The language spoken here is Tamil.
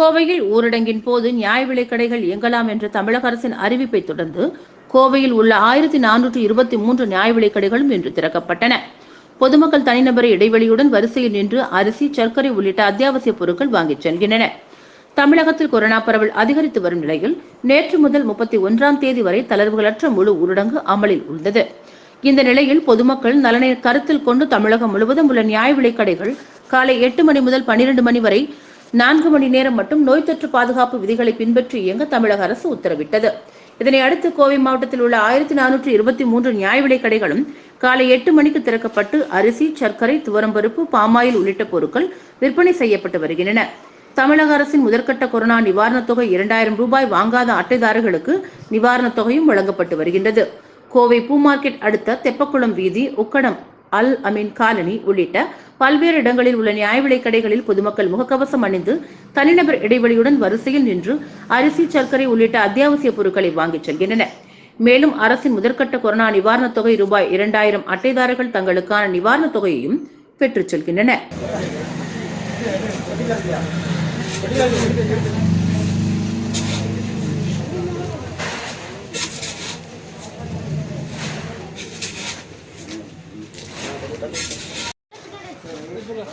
கோவையில் ஊரடங்கின் போது நியாய விலைக்கடைகள் இயங்கலாம் என்ற தமிழக அரசின் அறிவிப்பை தொடர்ந்து கோவையில் உள்ள ஆயிரத்தி நானூற்று இருபத்தி மூன்று நியாய விலைக்கடைகளும் இன்று திறக்கப்பட்டன. பொதுமக்கள் தனிநபர் இடைவெளியுடன் வரிசையில் நின்று அரிசி சர்க்கரை உள்ளிட்ட அத்தியாவசிய பொருட்கள் வாங்கிச் செல்கின்றனர். தமிழகத்தில் கொரோனா பரவல் அதிகரித்து வரும் நிலையில் நேற்று முதல் முப்பத்தி ஒன்றாம் தேதி வரை தளர்வுகளற்ற முழு ஊரடங்கு அமலில் உள்ளது. இந்த நிலையில் பொதுமக்கள் நலனை கருத்தில் கொண்டு தமிழகம் முழுவதும் உள்ள நியாய விலைக்கடைகள் காலை எட்டு மணி முதல் பனிரெண்டு மணி வரை நான்கு மணி நேரம் மட்டும் நோய் தொற்று பாதுகாப்பு விதிகளை பின்பற்றி இயங்க தமிழக அரசு உத்தரவிட்டது. இதனை அடுத்து கோவை மாவட்டத்தில் உள்ள ஆயிரத்தி நானூற்றி இருபத்தி மூன்று நியாய விலைக் கடைகளும் காலை எட்டு மணிக்கு திறக்கப்பட்டு அரிசி சர்க்கரை துவரம்பருப்பு பாமாயில் உள்ளிட்ட பொருட்கள் விற்பனை செய்யப்பட்டு வருகின்றன. தமிழக அரசின் முதற்கட்ட கொரோனா நிவாரணத் தொகை இரண்டாயிரம் ரூபாய் வாங்காத அட்டைதாரர்களுக்கு நிவாரணத் தொகையும் வழங்கப்பட்டு வருகின்றது. கோவை பூ மார்க்கெட் அடுத்த தெப்பக்குளம் வீதி உக்கடம் அல் அமீன் காலனி உள்ளிட்ட பல்வேறு இடங்களில் உள்ள நியாய விலைக் கடைகளில் பொதுமக்கள் முகக்கவசம் அணிந்து தனிநபர் இடைவெளியுடன் வரிசையில் நின்று அரிசி சர்க்கரை உள்ளிட்ட அத்தியாவசிய பொருட்களை வாங்கிச் செல்கின்றனர். மேலும் அரசின் முதற்கட்ட கொரோனா நிவாரணத் தொகை ரூபாய் இரண்டாயிரம் அட்டைதாரர்கள் தங்களுக்கான நிவாரணத் தொகையையும் பெற்றுச் செல்கின்றனர். போகுது